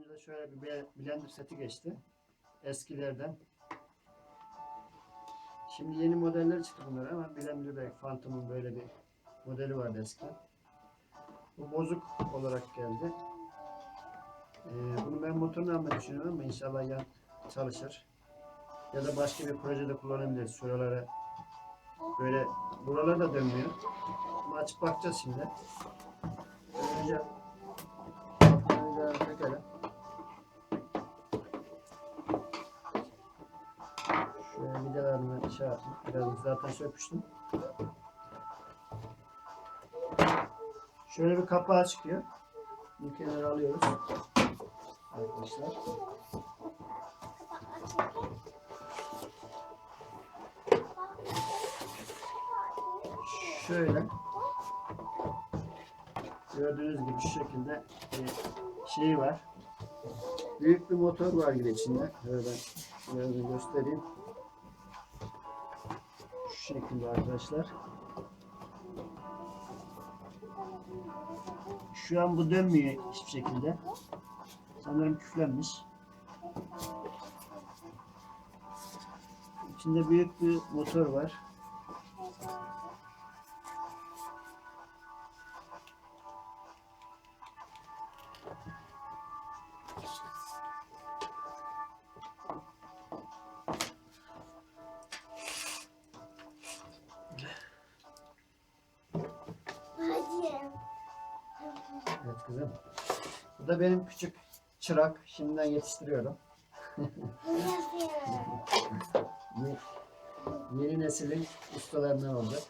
Elimize şöyle bir blender seti geçti. Eskilerden. Şimdi yeni modeller çıktı bunlar ama Blenderberg Phantom'un böyle bir modeli vardı eskiden. Bu bozuk olarak geldi. Ee, bunu ben motorunu almayı düşünüyorum ama inşallah yan çalışır. Ya da başka bir projede kullanabiliriz. Şuralara böyle buralar da dönmüyor. Ama açıp bakacağız şimdi. Önce şey yaptım. Biraz zaten sökmüştüm. Şöyle bir kapağı çıkıyor. Bir kenara alıyoruz. Arkadaşlar. Şöyle. Gördüğünüz gibi şu şekilde bir şey var. Büyük bir motor var gibi içinde. Şöyle da göstereyim. Şu şekilde arkadaşlar. Şu an bu dönmüyor hiçbir şekilde. Sanırım küflenmiş. İçinde büyük bir motor var. Da benim küçük çırak. Şimdiden yetiştiriyorum. Ye- Yeni neslin ustalarından olacak.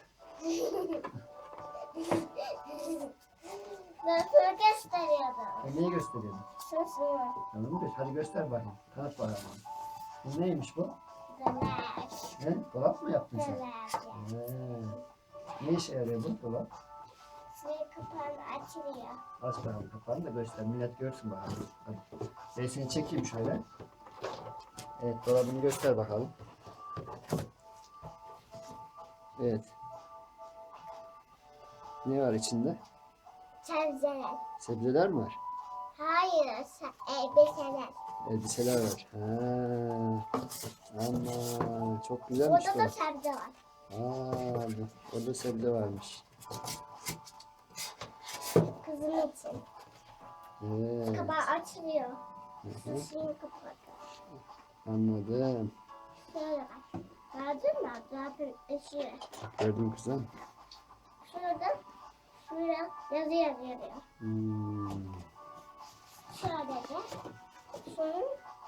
Ben sana gösteriyordum. E neyi gösteriyordun? Sözü. Tamam mı? Hadi göster bakayım. Tanıt bakalım. Bu neymiş bu? Güneş. He? Dolap mı yaptın sen? He. Ne işe yarıyor bu dolap? Suyu kapağını açılıyor. Aç bakalım kapağını da göster. Millet görsün bakalım. Hadi. Ben seni çekeyim şöyle. Evet dolabını göster bakalım. Evet. Ne var içinde? Sebzeler. Sebzeler mi var? Hayır, se- elbiseler. Elbiseler var. Ha. Ama çok güzelmiş Burada da sebze var. Aa, orada sebze varmış. Kızım için. Evet. Kapağı açılıyor. Suyun kapağı. Anladım. Şöyle bak. Gördün mü? Zaten ışığı. Gördüm kızım. Şurada şuraya yazı yazıyor. Hmm. Sadece şunun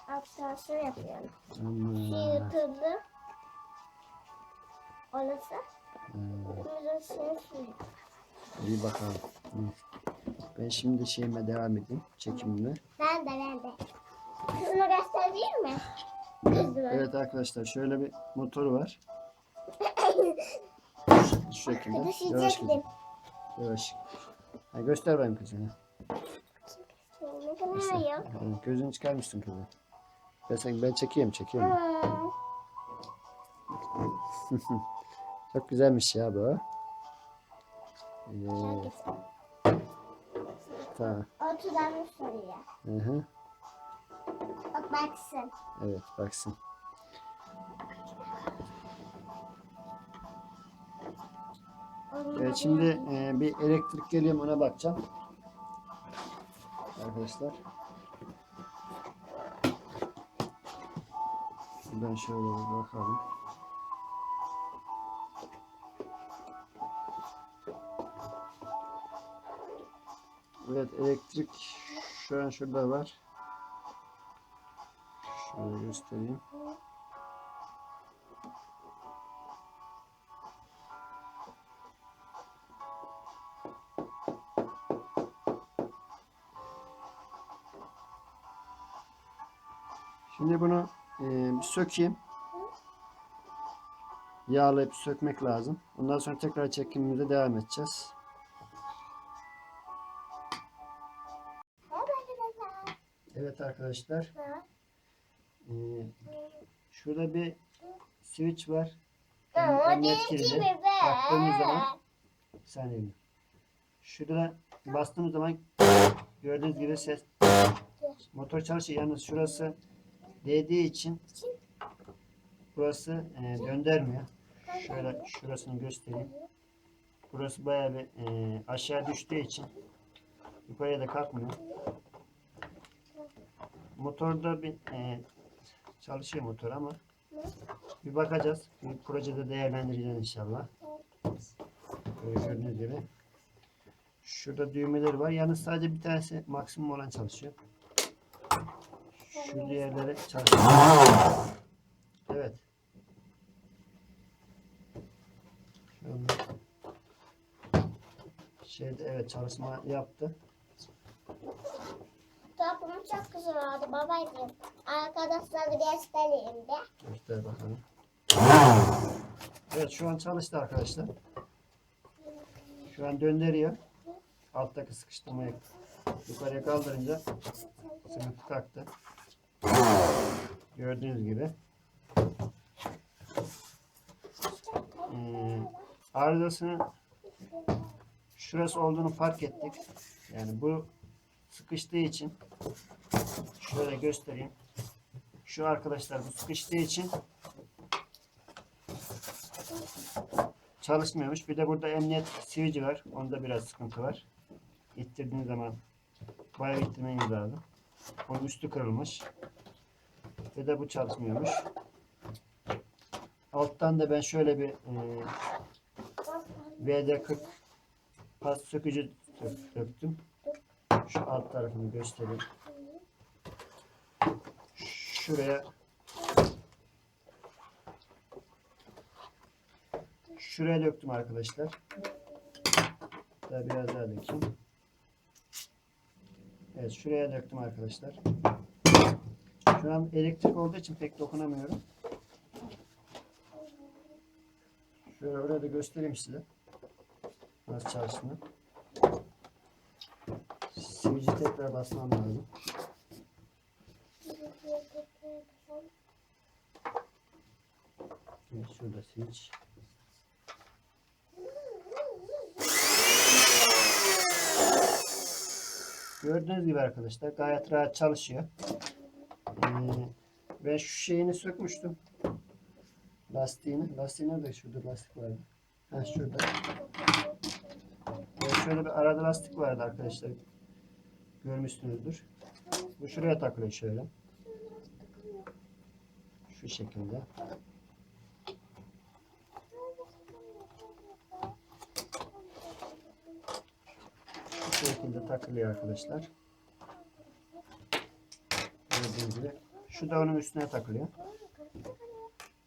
aktarsı yapıyorum. Şu Ama. yıkıldı. Orası. Evet. İyi bakalım. Hı. Ben şimdi şeyime devam edeyim. Çekimime. Ben de ben de. Şunu göstereyim mi? Kızım. Evet arkadaşlar şöyle bir motoru var. Şu şekilde. Yavaş Düşecektim. gidin. Yavaş. Ha, göster benim kızını. Ne kadar yok. Ha, Gözünü çıkarmışsın kızım. Ben, sen, ben çekeyim çekeyim. Çok güzelmiş ya bu. Ee. Tamam. Oturanı soruyor. Hı hı. Bak baksın. Evet baksın. Evet şimdi e, bir elektrik geliyor ona bakacağım. Arkadaşlar. Şuradan şöyle bir bakalım. Evet elektrik şu an şurada var. Şöyle göstereyim. Şimdi bunu e, bir sökeyim. Yağlayıp sökmek lazım. Ondan sonra tekrar çekimimize devam edeceğiz. Evet arkadaşlar. Ha? e, şurada bir switch var. Emniyet kilidi. Baktığımız zaman bir saniye. Şurada bastığımız zaman gördüğünüz gibi ses. Motor çalışıyor. Yalnız şurası değdiği için burası e, döndürmüyor. Şöyle şurasını göstereyim. Burası bayağı bir e, aşağı düştüğü için yukarıya da kalkmıyor. Motorda bir e, çalışıyor motor ama bir bakacağız. Bir projede değerlendireceğiz inşallah. Böyle gördüğünüz gibi. Şurada düğmeleri var. Yalnız sadece bir tanesi maksimum olan çalışıyor. Şu diğerleri çalışıyor. Evet. Şu anda şeyde evet çalışma yaptı. Topum çok güzel oldu babacığım. Arkadaşlara göstereyim de. Göster bakalım. Evet şu an çalıştı arkadaşlar. Şu an döndürüyor. Alttaki sıkıştırmayı yukarıya kaldırınca sıkıntı kalktı. Gördüğünüz gibi. Ee, arızasının şurası olduğunu fark ettik. Yani bu sıkıştığı için şöyle göstereyim. Şu arkadaşlar bu sıkıştığı için çalışmıyormuş. Bir de burada emniyet sivici var. Onda biraz sıkıntı var. İttirdiğiniz zaman bayağı ittirmeniz lazım. Bunun üstü kırılmış. Ve de bu çalışmıyormuş. Alttan da ben şöyle bir e, VD40 pas sökücü sök- söktüm. Şu alt tarafını göstereyim. Şuraya Şuraya döktüm arkadaşlar. Daha biraz daha dökeyim. Evet şuraya döktüm arkadaşlar. Şu an elektrik olduğu için pek dokunamıyorum. Şöyle oraya da göstereyim size. Nasıl çalıştığını. Sivici tekrar basmam lazım. Evet, şurada switch. Gördüğünüz gibi arkadaşlar gayet rahat çalışıyor. Ee, ben şu şeyini sökmüştüm. Lastiğini. Lastiği nerede? Şurada lastik vardı. Ha şurada. Ee, şöyle bir arada lastik vardı arkadaşlar. Görmüşsünüzdür. Bu şuraya takılıyor şöyle. Şu şekilde. Bu şekilde takılıyor arkadaşlar. Gördüğünüz gibi. Şu da onun üstüne takılıyor.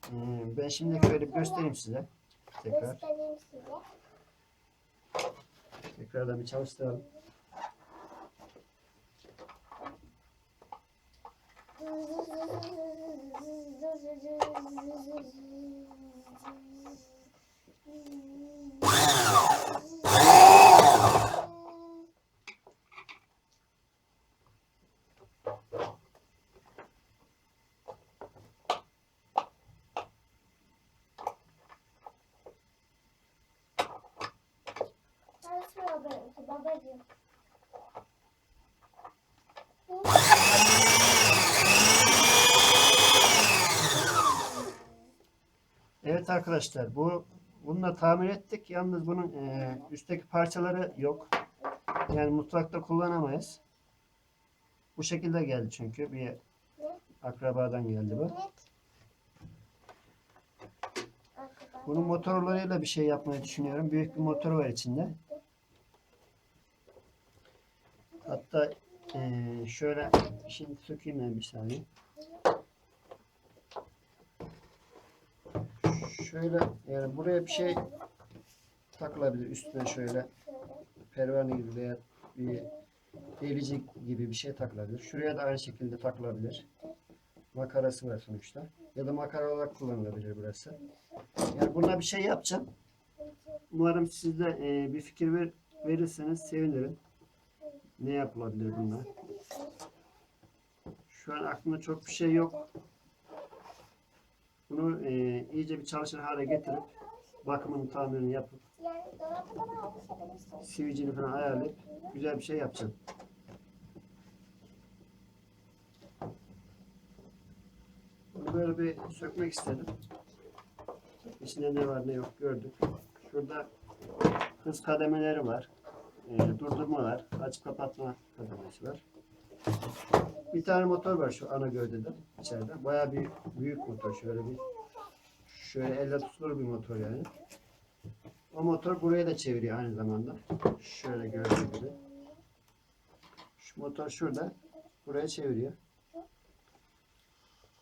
Hmm, Ben şimdi şöyle bir göstereyim size. Tekrar. Tekrardan bir çalıştıralım. Çalışmıyor benimki babacığım. Evet arkadaşlar bu bunu da tamir ettik. Yalnız bunun e, üstteki parçaları yok. Yani mutfakta kullanamayız. Bu şekilde geldi çünkü bir akrabadan geldi bu. Bunun motorlarıyla bir şey yapmayı düşünüyorum. Büyük bir motor var içinde. Hatta eee, şöyle şimdi sökeyim ben bir saniye. Şöyle yani buraya bir şey takılabilir üstüne şöyle pervane gibi veya bir delici gibi bir şey takılabilir. Şuraya da aynı şekilde takılabilir. Makarası var sonuçta. Ya da makara olarak kullanılabilir burası. Yani buna bir şey yapacağım. Umarım siz de e, bir fikir ver, verirseniz sevinirim. Ne yapılabilir bununla? Şu an aklımda çok bir şey yok. Bunu e, iyice bir çalışır hale getirip bakımını tamirini yapıp sivilcini falan ayarlayıp güzel bir şey yapacağım. Bunu böyle bir sökmek istedim. İçinde ne var ne yok gördük. Şurada hız kademeleri var. E, durdurmalar, açıp kapatma kademesi var. Bir tane motor var şu ana gövdede içeride. Bayağı bir büyük motor şöyle bir şöyle elle tutulur bir motor yani. O motor buraya da çeviriyor aynı zamanda. Şöyle gördüğünüz gibi. Şu motor şurada. Buraya çeviriyor.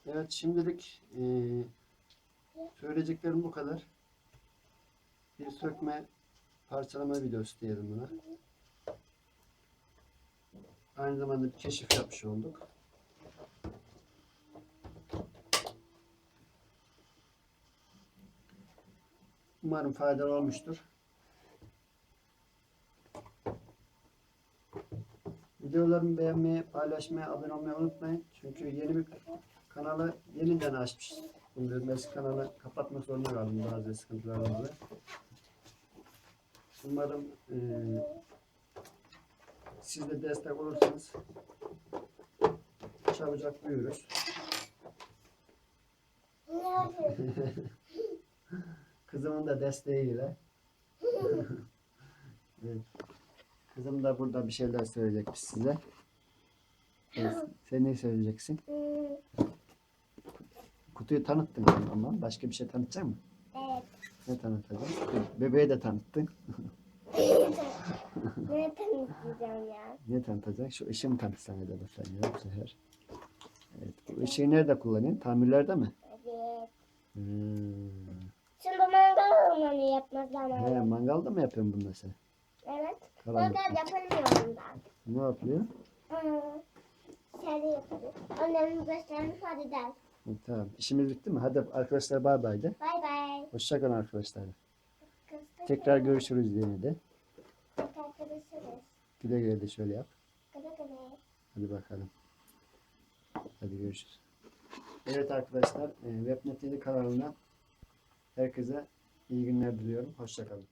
Evet şimdilik eee söyleyeceklerim bu kadar. Bir sökme parçalama videosu diyelim buna. Aynı zamanda bir keşif yapmış olduk. Umarım faydalı olmuştur. Videolarımı beğenmeyi, paylaşmayı, abone olmayı unutmayın. Çünkü yeni bir kanalı yeniden açmış. Bunu eski kanalı kapatmak zorunda kaldım bazı sıkıntılardan dolayı. Umarım eee siz de destek olursanız çabucak büyürüz. Kızımın da desteğiyle. evet. Kızım da burada bir şeyler söyleyecekmiş size. Evet, Sen ne söyleyeceksin? Kutuyu tanıttın ama başka bir şey tanıtacak mısın? evet. Ne tanıtacaksın? Bebeği de tanıttın. ne tanıtacağım ya? Ne tanıtacaksın? Şu ışığı mı ya da sen ya bu sefer. Evet. Bu ışığı nerede kullanıyorsun? Tamirlerde mi? Evet. Hmm. Şimdi mangal ormanı yapma He, zamanı. mangalda mı yapıyorsun bunda sen? Evet. Karanlık. Mangal yapamıyorum ben. Ne yapıyor? Hmm. Şöyle yapıyoruz. Annemin göstermiş hadi der. Tamam. İşimiz bitti mi? Hadi arkadaşlar bay bay de. Bay bay. Hoşçakalın arkadaşlar. Tekrar görüşürüz yine de. Güle güle de şöyle yap. Güle güle. Hadi bakalım. Hadi görüşürüz. Evet arkadaşlar, e, Webnet TV kanalından herkese iyi günler diliyorum. Hoşçakalın.